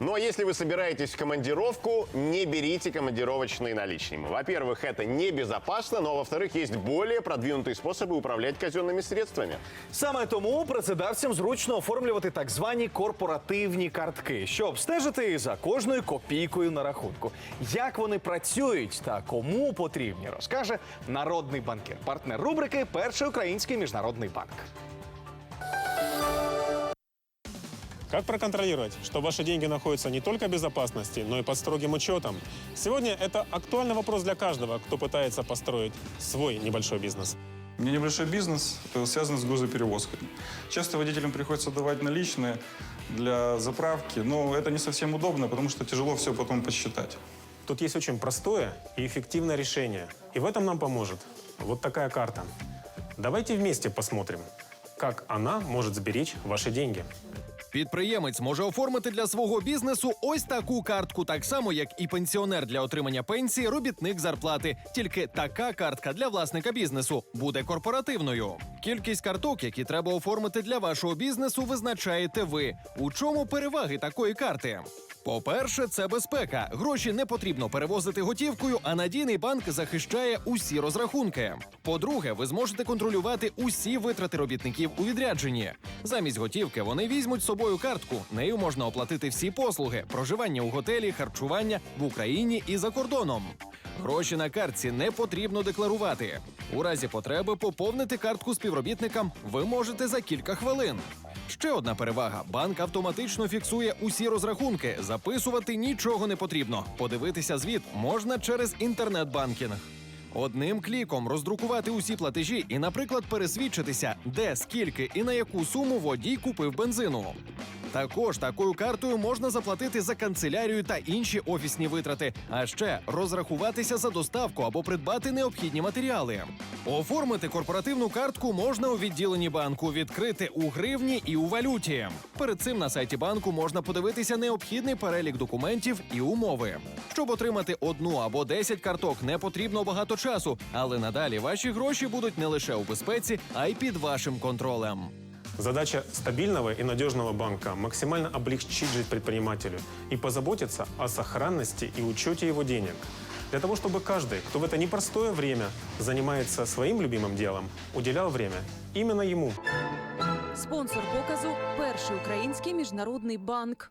Но если вы собираетесь в командировку, не берите командировочные наличными. Во-первых, это небезопасно, но во-вторых, есть более продвинутые способы управлять казенными средствами. Саме тому працедавцям зручно оформлювати так звані корпоративні картки, щоб стежити за кожною копійкою на рахунку. Як вони працюють та кому потрібні, розкаже народний банкір, партнер рубрики Перший український міжнародний банк. Как проконтролировать, что ваши деньги находятся не только в безопасности, но и под строгим учетом? Сегодня это актуальный вопрос для каждого, кто пытается построить свой небольшой бизнес. У меня небольшой бизнес, связанный с грузоперевозкой. Часто водителям приходится давать наличные для заправки, но это не совсем удобно, потому что тяжело все потом посчитать. Тут есть очень простое и эффективное решение. И в этом нам поможет вот такая карта. Давайте вместе посмотрим, как она может сберечь ваши деньги. Підприємець може оформити для свого бізнесу ось таку картку, так само як і пенсіонер для отримання пенсії, робітник зарплати. Тільки така картка для власника бізнесу буде корпоративною. Кількість карток, які треба оформити для вашого бізнесу, визначаєте ви. У чому переваги такої карти? По-перше, це безпека. Гроші не потрібно перевозити готівкою, а надійний банк захищає усі розрахунки. По-друге, ви зможете контролювати усі витрати робітників у відрядженні. Замість готівки вони візьмуть з собою картку. Нею можна оплатити всі послуги: проживання у готелі, харчування в Україні і за кордоном. Гроші на картці не потрібно декларувати. У разі потреби поповнити картку співробітникам ви можете за кілька хвилин. Ще одна перевага: банк автоматично фіксує усі розрахунки. Записувати нічого не потрібно. Подивитися звіт можна через інтернет-банкінг. Одним кліком роздрукувати усі платежі і, наприклад, пересвідчитися, де, скільки і на яку суму водій купив бензину. Також такою картою можна заплатити за канцелярію та інші офісні витрати, а ще розрахуватися за доставку або придбати необхідні матеріали. Оформити корпоративну картку можна у відділенні банку, відкрити у гривні і у валюті. Перед цим на сайті банку можна подивитися необхідний перелік документів і умови. Щоб отримати одну або 10 карток, не потрібно багато часу, але надалі ваші гроші будуть не лише у безпеці, а й під вашим контролем. Задача стабильного и надежного банка – максимально облегчить жизнь предпринимателю и позаботиться о сохранности и учете его денег. Для того, чтобы каждый, кто в это непростое время занимается своим любимым делом, уделял время именно ему. Спонсор показу перший український міжнародний банк.